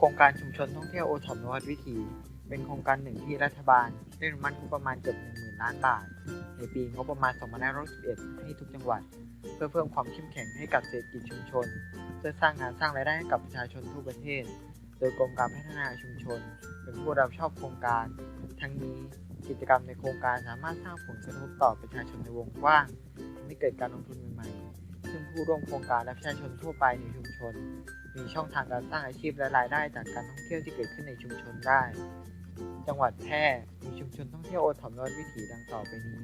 โครงการชุมชนท่องเที่ยวโอท็อปนวัดวิถี เป็นโครงการหนึ่งที่รัฐบาลได้อนุมัติงบประมาณเกือบ 10,000 ล้านบาท ในปีงบประมาณ 2561 ให้ทุกจังหวัด เพื่อเพิ่มความเข้มแข็งให้กับเศรษฐกิจชุมชน เพื่อสร้างงานสร้างรายได้ให้กับประชาชนทั่วประเทศ โดยกรมการพัฒนาชุมชน เป็นผู้รับผิดชอบโครงการ ทั้งนี้กิจกรรมในโครงการสามารถสร้างผลกระทบต่อประชาชนในวงกว้างทำให้เกิดการลงทุนใหม่ๆ ซึ่งผู้ร่วมโครงการและประชาชนทั่วไปในชุมชน มีช่องทางการสร้างอาชีพและรายได้จากการท่องเที่ยวที่เกิดขึ้นในชุมชนได้ จังหวัดแพร่มีชุมชนท่องเที่ยวโอทอปนวัดวิถีดังต่อไปนี้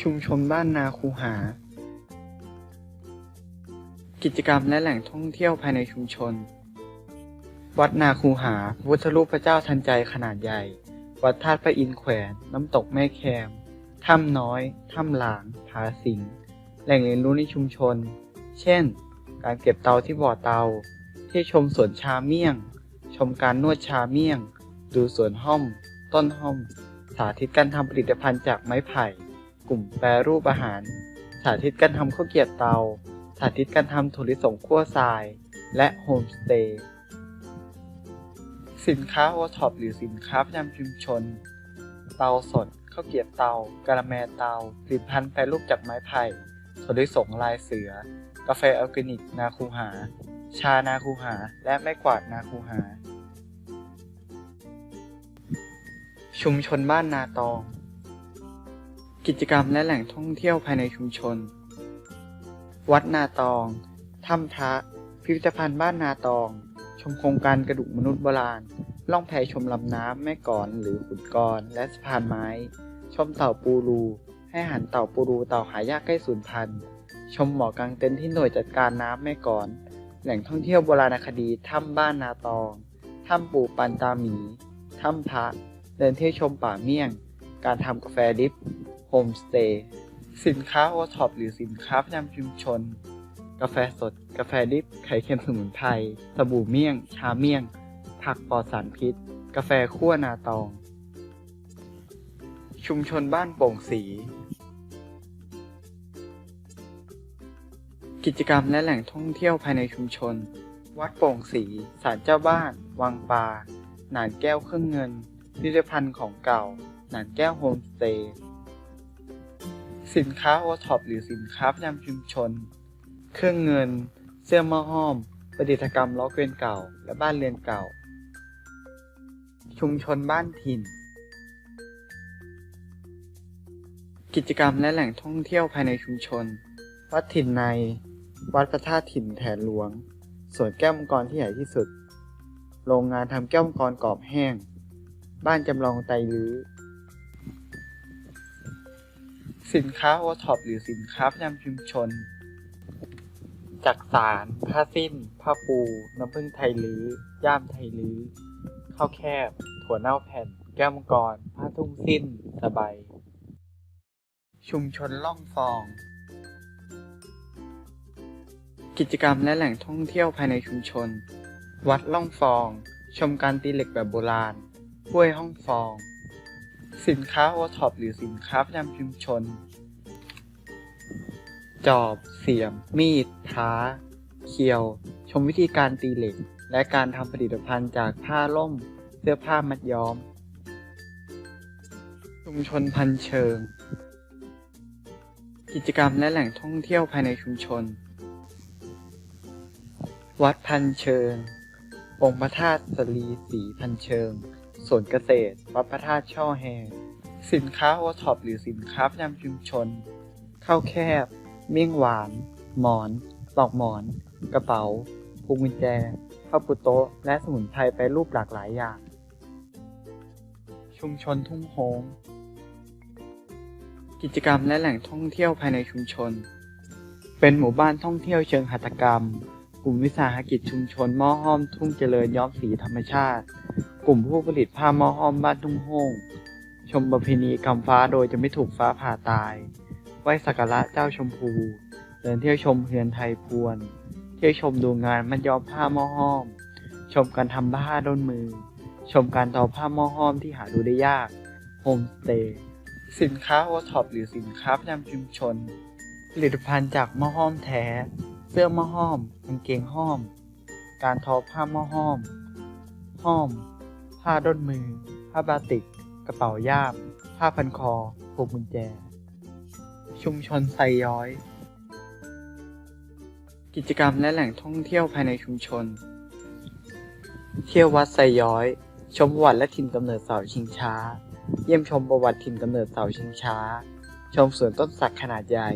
ชุมชนบ้านนาคูหา กิจกรรมและแหล่งท่องเที่ยวภายในชุมชน วัดนาคูหาพุทธรูปพระเจ้าทันใจขนาดใหญ่ วัดธาตุพระอินทร์แขวน น้ำตกแม่แคมถ้ำน้อย ถ้ำหลาง ผาสิง แหล่งเรียนรู้ในชุมชน เช่น การเก็บเตาที่บ่อเตาที่ชมสวนชาเมี่ยง ชมการนวดชาเมี่ยง ดูสวนห้อม ต้นห้อม สาธิตการทำผลิตภัณฑ์จากไม้ไผ่ กลุ่มแปรรูปอาหาร สาธิตการทำข้าวเกรียบเตา สาธิตการทำถั่วลิสงคั่วทราย และโฮมสเตย์ สินค้าโอท็อปหรือสินค้าประจำชุมชน เตาสดข้าวเกรียบเตากระแมเตาผลิตภัณฑ์แปรรูปจากไม้ไผ่ถั่วลิสงลายเสือ กาแฟออร์แกนิกนาคูหา ชานาคูหา และไม้กวาดนาคูหา ชุมชนบ้านนาตอง กิจกรรมและแหล่งท่องเที่ยวภายในชุมชน วัดนาตอง ถ้ำพระ พิพิธภัณฑ์บ้านนาตอง ชมโครงการกระดูกมนุษย์โบราณ ล่องแพชมลำน้ำแม่กอนหรือขุนกรและสะพานไม้ ชมเต่าปูรู ให้อาหันเต่าปูรูเต่าหายากใกล้สูญพันธุ์ ชมหมอกางเต็นท์ที่หน่วยจัดการน้ำแม่กอน แหล่งท่องเที่ยวโบราณคดีถ้ำบ้านนาตอง ถ้ำปูปันตาหมี ถ้ำพระ เดินเที่ยวชมป่าเมี่ยง การทำกาแฟดริฟโฮมสเตย์ สินค้าโอท็อปหรือสินค้าประจำชุมชน กาแฟสด กาแฟดริฟ ไข่เค็มสมุนไพร สบู่เมี่ยง ชาเมี่ยง ผักปลอดสารพิษ กาแฟคั่วนาตอง ชุมชนบ้านโป่งสี กิจกรรมและแหล่งท่องเที่ยวภายในชุมชน วัดโป่งสีศาลเจ้าบ้าน วังปลาหนานแก้วเครื่องเงิน พิพิธภัณฑ์ของเก่า หนานแก้วโฮมสเตย์ สินค้าโอท็อปหรือสินค้าประจำชุมชน เครื่องเงิน เสื้อม้อห้อม ประดิษฐกรรมล้อเกวียนเก่า และบ้านเรือนเก่า ชุมชนบ้านถิ่น กิจกรรมและแหล่งท่องเที่ยวภายในชุมชน วัดถิ่นใน วัดพระธาตุถิ่นแถนหลวง สวนแก้วมังกรที่ใหญ่ที่สุด โรงงานทำแก้วมังกรกรอบแห้ง บ้านจำลองไตลื้อ สินค้าโอท็อปหรือสินค้าประจำชุมชน จักสาร ผ้าสิ้น ผ้าปู น้ำผึ้งไทยลื้อ ย่ามไทยลื้อ ข้าวแคบ ถั่วเน่าแผ่น แก้วมังกร ผ้าทุ่งสิ้น สบาย ชุมชนล่องฟอง กิจกรรมและแหล่งท่องเที่ยวภายในชุมชน วัดล่องฟอง ชมการตีเหล็กแบบโบราณห้วยห้องฟอง สินค้าโอท็อปหรือสินค้าประจำชุมชน จอบ เสียม มีดท้าเคียว ชมวิธีการตีเหล็ก และการทำผลิตภัณฑ์จากผ้าล่ม เสื้อผ้ามัดย้อม ชุมชนพันเชิง กิจกรรมและแหล่งท่องเที่ยวภายในชุมชน วัดพันเชิง องค์พระธาตุสรีสีพันเชิง สวนเกษตร วัดพระธาตุช่อแฮสินค้าโอท็อปหรือสินค้าประจำชุมชน ข้าวแคบ เมี่ยงหวาน หมอนปลอกหมอน กระเป๋าพวงกุญแจข้าวปุโต๊ะและสมุนไพรไปรูปหลากหลายอย่าง ชุมชนทุ่งโฮงกิจกรรมและแหล่งท่องเที่ยวภายในชุมชน เป็นหมู่บ้านท่องเที่ยวเชิงหัตถกรรม ลุ่มวิสาหกิจชุมชนหม้อห้อมทุ่งเจริญย้อมสีธรรมชาติ กลุ่มผู้ผลิตผ้าหม้อห้อมบ้านทุ่งโฮงชมประเพณีกำฟ้าโดยจะไม่ถูกฟ้าผ่าตาย ไหว้สักการะเจ้าชมพู เดินเที่ยวชมเฮือนไทยพวน เที่ยวชมดูงานมัดย้อมผ้าหม้อห้อม ชมการทำผ้าด้นมือ ชมการทอผ้าหม้อห้อมที่หาดูได้ยาก โฮมสเตย์ สินค้าโอท็อปหรือสินค้าประจำชุมชน ผลิตภัณฑ์จากหม้อห้อมแท้ เสื้อหม้อห้อมกางเกงห้อม การทอผ้าหม้อห้อม ห้อม ผ้าด้นมือ ผ้าบาติก กระเป๋าย่าม ผ้าพันคอพวงกุญแจ ชุมชนไซย้อย กิจกรรมและแหล่งท่องเที่ยวภายในชุมชน เที่ยววัดไซย้อย ชมประวัติและถิ่นกำเนิดเสาชิงช้า เยี่ยมชมประวัติถิ่นกำเนิดเสาชิงช้า ชมสวนต้นสักขนาดใหญ่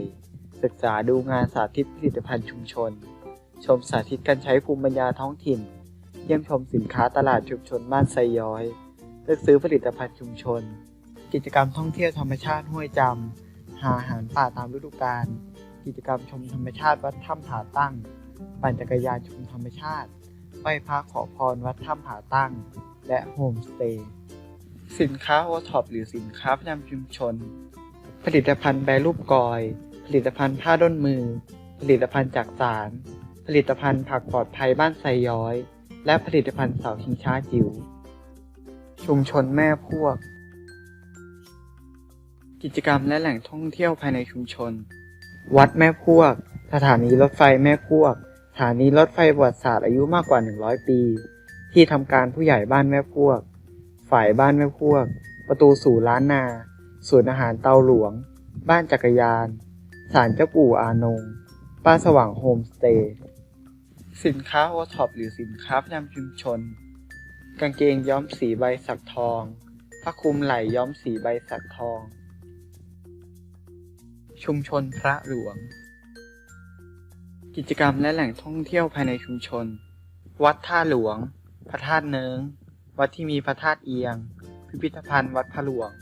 ศึกษาดูงานสาธิตผลิตภัณฑ์ชุมชน ชมสาธิตการใช้ภูมิปัญญาท้องถิ่น เยี่ยมชมสินค้าตลาดชุมชนบ้านไซย้อย เลือกซื้อผลิตภัณฑ์ชุมชน กิจกรรมท่องเที่ยวธรรมชาติห้วยจำหาอาหารป่าตามฤดูกาล กิจกรรมชมธรรมชาติวัดถ้ำผาตั้ง ปั่นจักรยานชมธรรมชาติไหว้พระขอพรวัดถ้ำผาตั้ง และโฮมสเตย์สินค้าโอท็อปหรือสินค้าประจำชุมชน ผลิตภัณฑ์แปรรูปกอย ผลิตภัณฑ์ผ้าด้นมือ ผลิตภัณฑ์จากสาร ผลิตภัณฑ์ผักปลอดภัยบ้านไซย้อย และผลิตภัณฑ์เสาชิงช้าจิ๋ว ชุมชนแม่พวก กิจกรรมและแหล่งท่องเที่ยวภายในชุมชน วัดแม่พวก สถานีรถไฟแม่พวก สถานีรถไฟประวัติศาสตร์อายุมากกว่า 100 ปี ที่ทำการผู้ใหญ่บ้านแม่พวก ฝ่ายบ้านแม่พวก ประตูสู่ล้านนาศูนอาหารเตาหลวง บ้านจักรยาน ศาลเจ้าปู่อานง ป้าสว่างโฮมสเตย์ สินค้าโอท็อปหรือสินค้าประจำชุมชน กางเกงย้อมสีใบสักทองผ้าคลุมไหล่ย้อมสีใบสักทอง ชุมชนพระหลวง กิจกรรมและแหล่งท่องเที่ยวภายในชุมชน วัดท่าหลวง พระธาตุเนิง วัดที่มีพระธาตุเอียง พิพิธภัณฑ์วัดพระหลวง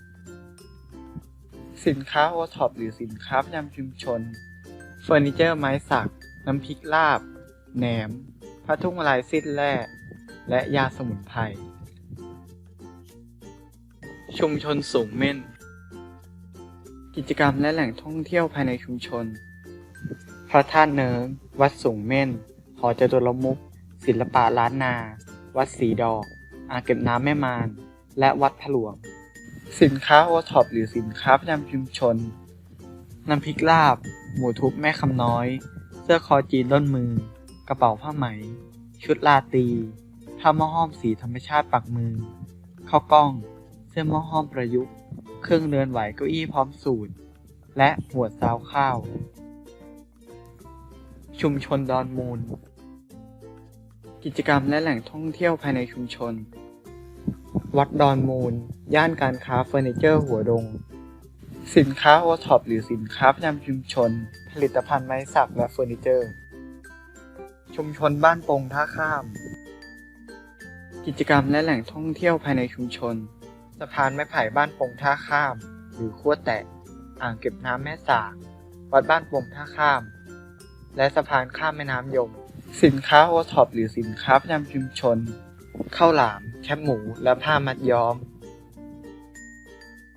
สินค้าโอท็อปหรือสินค้าประจำชุมชน เฟอร์นิเจอร์ไม้สัก น้ำพริกลาบ แหนมผ้าทุ่งลายสิ้นแร่และยาสมุนไพร ชุมชนสูงเม่น กิจกรรมและแหล่งท่องเที่ยวภายในชุมชน พระธาตุเนิง วัดสูงเม่น หอจตุรมุก ศิลปะล้านนา วัดสีดอก อ่างเก็บน้ำแม่มาน และวัดพหลวง สินค้าโอท็อปหรือสินค้าประจำชุมชน น้ำพริกลาบ หมูทุบแม่คำน้อย เสื้อคอจีนด้นมือ กระเป๋าผ้าไหม ชุดลาตีผ้าหม้อห้อมสีธรรมชาติปักมือข้าวกล้อง เสื้อหม้อห้อมประยุกต์ เครื่องเรือนไหวเก้าอี้พร้อมสูตร และหัวซาวข้าว ชุมชนดอนมูล กิจกรรมและแหล่งท่องเที่ยวภายในชุมชน วัดดอนมูล ย่านการค้าเฟอร์นิเจอร์หัวดง สินค้าโอท็อปหรือสินค้าประจำชุมชน ผลิตภัณฑ์ไม้สักและเฟอร์นิเจอร์ ชุมชนบ้านปงท่าข้าม กิจกรรมและแหล่งท่องเที่ยวภายในชุมชน สะพานไม้ไผ่บ้านปงท่าข้าม หรือขั้วแตะ อ่างเก็บน้ำแม่สากวัดบ้านปงท่าข้าม และสะพานข้ามแม่น้ำยม สินค้าโอท็อปหรือสินค้าประจำชุมชน ข้าวหลาม แคบหมู และผ้ามัดย้อม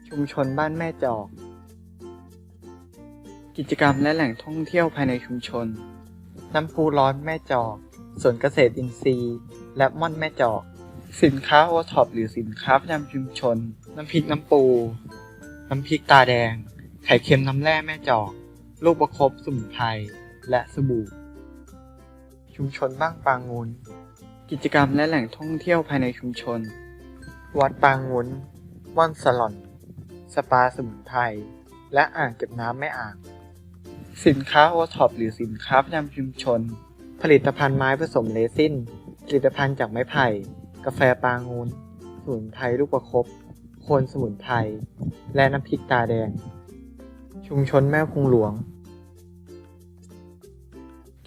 ชุมชนบ้านแม่จอก กิจกรรมและแหล่งท่องเที่ยวภายในชุมชน น้ำพุร้อนแม่จอกสวนเกษตรอินทรีย์ และม่อนแม่จอก สินค้าโอท็อปหรือสินค้าประจำชุมชน น้ำพริกน้ำปู น้ำพริกตาแดง ไข่เค็มน้ำแร่แม่จอก ลูกประคบสมุนไพรและสบู่ ชุมชนบ้างปางงูน กิจกรรมและแหล่งท่องเที่ยวภายในชุมชน วัดปางงุนม่อนสลอน สปาสมุนไพร และอ่างเก็บน้ำแม่อ่าง สินค้าโอท็อปหรือสินค้าประจำชุมชน ผลิตภัณฑ์ไม้ผสมเรซิน ผลิตภัณฑ์จากไม้ไผ่ กาแฟปางงูนสมุนไพรลูกประคบ โคนสมุนไพร และน้ำพริกตาแดง ชุมชนแม่พุงหลวง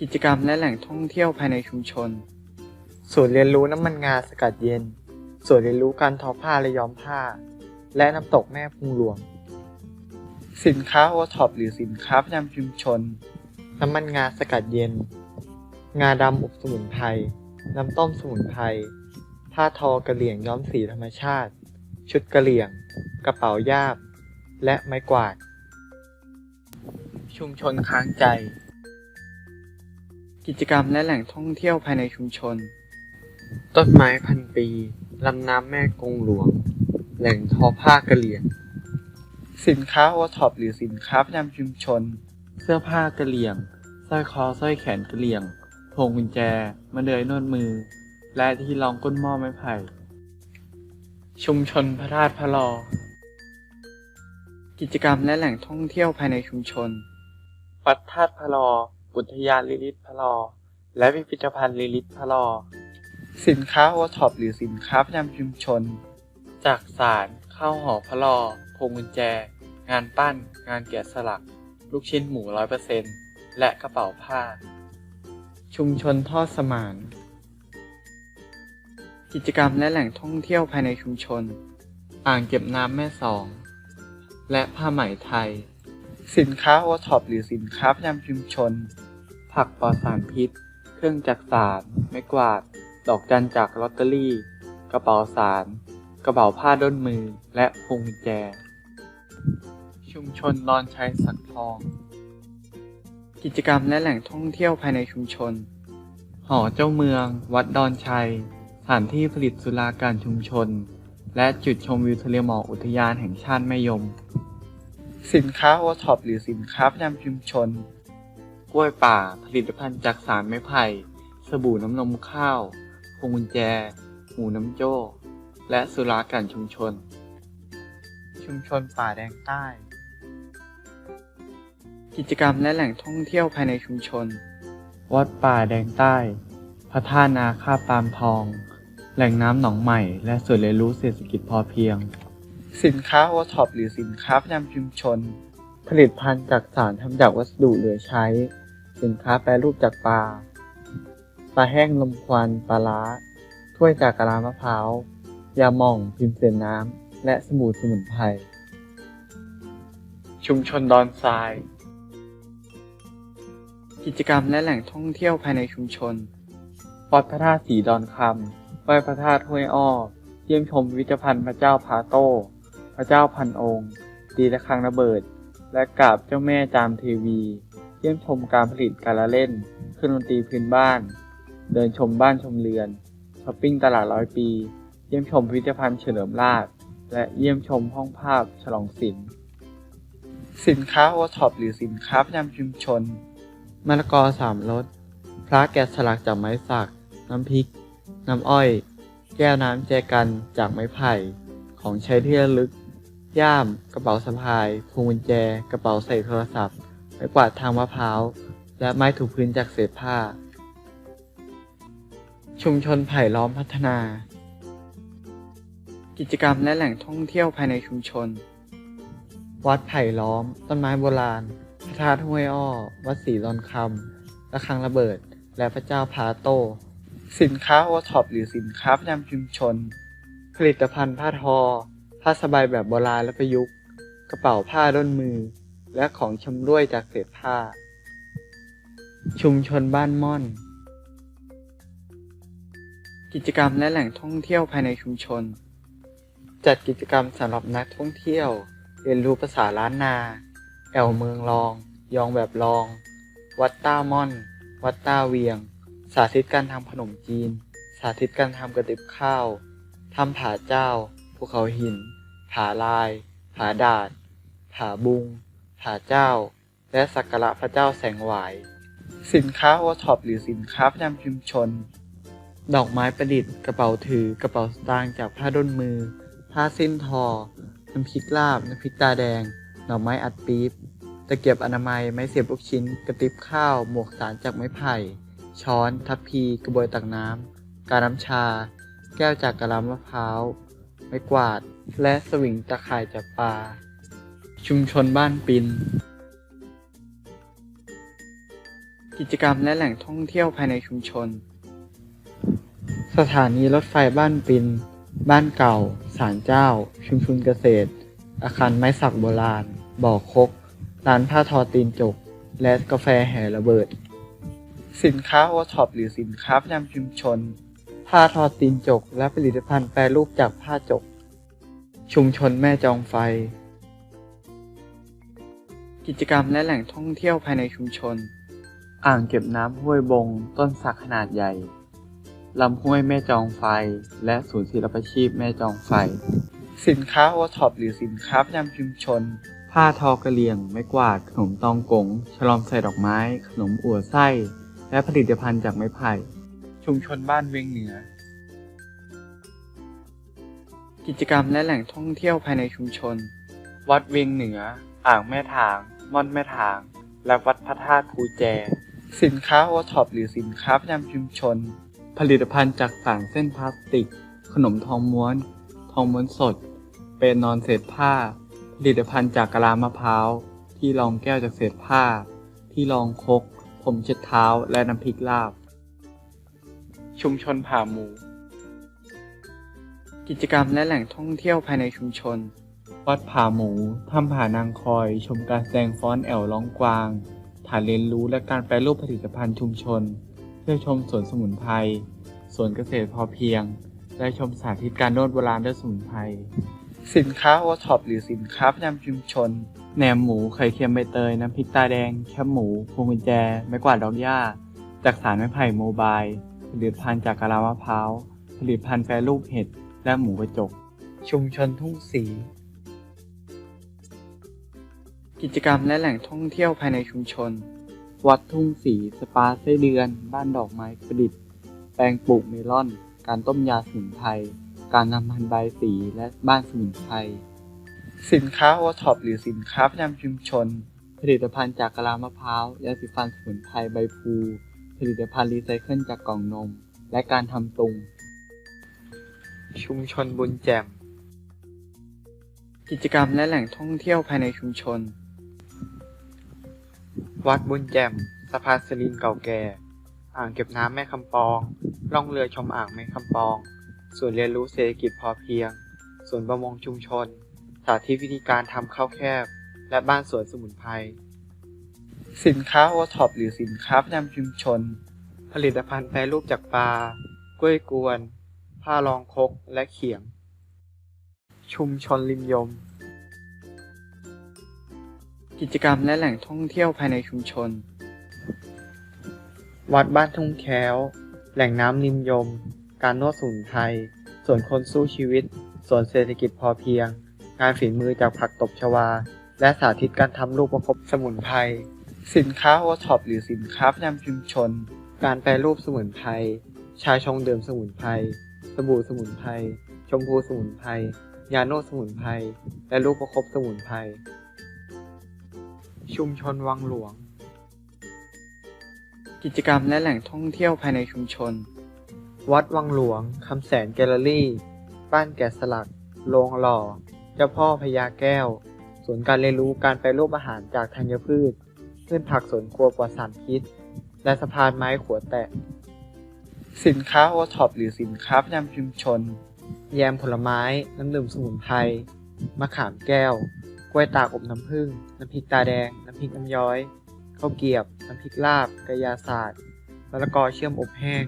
กิจกรรมและแหล่งท่องเที่ยวภายในชุมชน ศูนย์เรียนรู้น้ำมันงาสกัดเย็น ศูนย์เรียนรู้การทอผ้าและย้อมผ้า และน้ำตกแม่พุงหลวง สินค้าโอท็อปหรือสินค้าประจำชุมชน น้ำมันงาสกัดเย็น งาดำอบสมุนไพร น้ำต้มสมุนไพร ผ้าทอกระเหลี่ยงย้อมสีธรรมชาติ ชุดกระเหลี่ยง กระเป๋าญาบ และไม้กวาด ชุมชนค้างใจกิจกรรมและแหล่งท่องเที่ยวภายในชุมชน ต้นไม้พันปี ลำน้ำแม่กงหลวง แหล่งทอผ้ากระเหลี่ยง สินค้าโอท็อปหรือสินค้าประจำชุมชน เสื้อผ้ากระเหลี่ยงสร้อยคอสร้อยแขนกระเหลี่ยงพวงกุญแจมะเดื่อยนวดมือ และที่รองก้นหม้อไม้ไผ่ ชุมชนพระธาตุพระลอ กิจกรรมและแหล่งท่องเที่ยวภายในชุมชน วัดธาตุพระลอ อุทยานลิลิตพระลอ และพิพิธภัณฑ์ลิลิตพระลอ สินค้าโอท็อปหรือสินค้าประจำชุมชน จากสารข้าวหอพะลอพวงกุญแจ งานปั้น งานแกะสลัก ลูกชิ้นหมูร้อยเปอร์เซ็นต์และกระเป๋าผ้า ชุมชนทอดสมาน กิจกรรมและแหล่งท่องเที่ยวภายในชุมชน อ่างเก็บน้ำแม่สอง และผ้าไหมไทย สินค้าโอท็อปหรือสินค้าประจำชุมชน ผักปลอดสารพิษ เครื่องจักสารไม้กวาด ดอกจันจากลอตเตอรี่ กระเป๋าสาร กระเป๋าผ้าด้นมือ และพวงกุญแจ ชุมชนดอนชัยสักทอง กิจกรรมและแหล่งท่องเที่ยวภายในชุมชน หอเจ้าเมือง วัดดอนชัย สถานที่ผลิตสุราการชุมชน และจุดชมวิวทะเลหมอกอุทยานแห่งชาติแม่ยม สินค้าโอท็อปหรือสินค้าประจำชุมชน กล้วยป่า ผลิตภัณฑ์จากสารไม้ไผ่สบู่น้ำนมข้าว วงกุญแจ หมูน้ำโจ้ และสุรากันชุมชน ชุมชนป่าแดงใต้ กิจกรรมและแหล่งท่องเที่ยวภายในชุมชน วัดป่าแดงใต้ พระธาตุนาคาปามทอง แหล่งน้ำหนองใหม่ และส่วนเรียนรู้เศรษฐกิจพอเพียง สินค้าโอท็อปหรือสินค้าประจำชุมชน ผลิตภัณฑ์จากสารทำจากวัสดุเหลือใช้ สินค้าแปรรูปจากปลา ปลาแห้งลมควันปลาล้า ถ้วยจากกะลามะพร้าว ยาหม่องพิมพ์เสนน้ำ และสบู่สมุนไพร ชุมชนดอนทราย กิจกรรมและแหล่งท่องเที่ยวภายในชุมชนวัดพระธาตุสีดอนคำไหว้พระธาตุห้วยอ้อ เยี่ยมชมพิพิธภัณฑ์พระเจ้าพาโต้ พระเจ้าพันองค์ตีระฆังระเบิด และกราบเจ้าแม่จามเทวี เยี่ยมชมการผลิตการละเล่น เครื่องดนตรีพื้นบ้าน เดินชมบ้านชมเรือน ช้อปปิ้งตลาดร้อยปี เยี่ยมชมพิพิธภัณฑ์เฉลิมราชและเยี่ยมชมห้องภาพฉลองศิลป์ สินค้าโอท็อปหรือสินค้าประจำชุมชน มะละกอสามรส พระแกะสลักจากไม้สัก น้ำพริก น้ำอ้อย แก้วน้ำแจกันจากไม้ไผ่ ของใช้ที่ระลึก ย่าม กระเป๋าสะพายพวงกุญแจ กระเป๋าใส่โทรศัพท์ไม้กวาดทางมะพร้าว และไม้ถูพื้นจากเศษผ้า ชุมชนไผ่ล้อมพัฒนา กิจกรรมและแหล่งท่องเที่ยวภายในชุมชน วัดไผ่ล้อม ต้นไม้โบราณ พระธาตุห้วยอ้อ วัดศรีดอนคำระฆังระเบิด และพระเจ้าพาโต สินค้าโอท็อปหรือสินค้าประจำชุมชน ผลิตภัณฑ์ผ้าทอ ผ้าสบายแบบโบราณและประยุกต์ กระเป๋าผ้าด้นมือ และของชำร่วยจากเศษผ้า ชุมชนบ้านม่อน กิจกรรมและแหล่งท่องเที่ยวภายในชุมชน จัดกิจกรรมสำหรับนักท่องเที่ยว เรียนรู้ภาษาล้านนา แอวเมืองรอง ยองแบบรอง วัดต้าม่อน วัดต้าเวียง สาธิตการทำขนมจีน สาธิตการทำกระติบข้าวทำผาเจ้า ภูเขาหิน ผาลาย ผาดาด ผาบุง ผาเจ้า และสักการะพระเจ้าแสงหวาย สินค้าโอท็อปหรือสินค้าประจำชุมชน ดอกไม้ประดิษฐ์กระเป๋าถือกระเป๋าสตางค์จากผ้าด้นมือ ผ้าสิ้นทอ น้ำพริกลาบ น้ำพริกตาแดง หน่อไม้อัดปี๊บตะเกียบอนามัย ไม้เสียบลูกชิ้น กระติบข้าว หมวกสารจากไม้ไผ่ ช้อน ทัพพี กระบวยตักน้ำ กาน้ำชา แก้วจากกะลามะพร้าว ไม้กวาด และสวิงตะข่ายจากปลา ชุมชนบ้านปิน กิจกรรมและแหล่งท่องเที่ยวภายในชุมชน สถานีรถไฟบ้านปิน บ้านเก่า ศาลเจ้า ชุมชนเกษตร อาคารไม้สักโบราณ บ่อคก ร้านผ้าทอตีนจก และกาแฟแห่ระเบิด สินค้าโอท็อปหรือสินค้าประจำชุมชน ผ้าทอตีนจก และผลิตภัณฑ์แปรรูปจากผ้าจก ชุมชนแม่จองไฟ กิจกรรมและแหล่งท่องเที่ยวภายในชุมชน อ่างเก็บน้ำห้วยบง ต้นสักขนาดใหญ่ ลำห้วยแม่จองไฟ และศูนย์ศิลปาชีพแม่จองไฟ สินค้าโอท็อปหรือสินค้าประจำชุมชน ผ้าทอกระเหลี่ยง ไม้กวาด ขนมตองกง ฉลอมใส่ดอกไม้ ขนมอั่วไส้ และผลิตภัณฑ์จากไม้ไผ่ ชุมชนบ้านเวียงเหนือ กิจกรรมและแหล่งท่องเที่ยวภายในชุมชน วัดเวียงเหนือ อ่างแม่ถาง ม่อนแม่ถาง และวัดพระธาตุภูแจ สินค้าโอท็อปหรือสินค้าประจำชุมชน ผลิตภัณฑ์จากสารเส้นพลาสติก ขนมทองม้วน ทองม้วนสด เป็นนอนเศษผ้า ผลิตภัณฑ์จากกะลามะพร้าว ที่รองแก้วจากเศษผ้า ที่รองคก ผมเช็ดเท้า และน้ำพริกลาบ ชุมชนผ่าหมู กิจกรรมและแหล่งท่องเที่ยวภายในชุมชน วัดผาหมู ถ้ำผานางคอย ชมการแสดงฟ้อนแอวร้องกวาง ฐานเรียนรู้และการแปรรูปผลิตภัณฑ์ชุมชน เพื่อชมสวนสมุนไพร สวนเกษตรพอเพียง และชมสาธิตการนวดโบราณด้วยสมุนไพร สินค้าโอท็อปหรือสินค้าประจำชุมชน แหนมหมู ไข่เค็มใบเตย น้ำพริกตาแดง แคบหมู พวงกุญแจ ไม้กวาดดอกหญ้า จากสารไม้ไผ่โมบาย ผลิตภัณฑ์จากกะลามะพร้าว ผลิตภัณฑ์แปรรูปเห็ด และหมูกระจก ชุมชนทุ่งสี กิจกรรมและแหล่งท่องเที่ยวภายในชุมชน วัดทุ่งสีสปาไส้เดือน บ้านดอกไม้ประดิษฐ์ แปลงปลูกเมลอน การต้มยาสมุนไพร การทำพันธุ์ใบสีและบ้านสมุนไพร สินค้าโอท็อปหรือสินค้าประจำชุมชน ผลิตภัณฑ์จากกะลามะพร้าว ยาสีฟันสมุนไพรใบพลูผลิตภัณฑ์รีไซเคิลจากกล่องนม และการทำตุง ชุมชนบุญแจ่มกิจกรรมและแหล่งท่องเที่ยวภายในชุมชน วัดบุญแจ่มสะพานสลิงเก่าแก่ อ่างเก็บน้ำแม่คำปอง ล่องเรือชมอ่างแม่คำปองส่วนย์เรียนรู้เศรษฐกิจพอเพียงส่วนย์ประมงชุมชน สาธิตวิธีการทำข้าวแคบ และบ้านสวนสมุนไพร สินค้าโอท็อปหรือสินค้าประจำชุมชน ผลิตภัณฑ์แปรรูปจากปลากล้วยกวน ผ้ารองคกและเขียง ชุมชนริมยม กิจกรรมและแหล่งท่องเที่ยวภายในชุมชน วัดบ้านทุ่งแค้ว แหล่งน้ำริมยม การนวดสมุนไพรส่วนคนสู้ชีวิตส่วนเศรษฐกิจพอเพียง งานฝีมือจากผักตบชวา และสาธิตการทำลูกประคบสมุนไพรสินค้าโอท็อปหรือสินค้าประจำชุมชน การแปรรูปสมุนไพรชาชงเดื่มสมุนไพรสบู่สมุนไพรชมพูสมุนไพรยาโนสมุนไพรและลูกประคบสมุนไพร ชุมชนวังหลวง กิจกรรมและแหล่งท่องเที่ยวภายในชุมชน วัดวังหลวง คำแสนแกลเลอรี่ บ้านแกะสลัก โรงหล่อ เจ้าพ่อพญาแก้ว ศูนย์การเรียนรู้การแปรรูปอาหารจากธัญพืช พืชผักสวนครัวปลอดสารพิษ และสะพานไม้ขัวแตะ สินค้าโอท็อปหรือสินค้าประจำชุมชน แยมผลไม้ น้ำดื่มสมุนไพร มะขามแก้ว กล้วยตากอบน้ำผึ้ง น้ำพริกตาแดง น้ำพริกน้ำย้อย ข้าวเกรียบน้ำพริกลาบ กระยาศาสตร์มะละกอเชื่อมอบแห้ง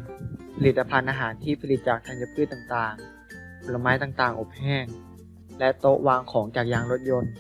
ผลิตภัณฑ์อาหารที่ผลิตจากธัญพืชต่างๆ ผลไม้ต่างๆ อบแห้ง และโต๊ะวางของจากยางรถยนต์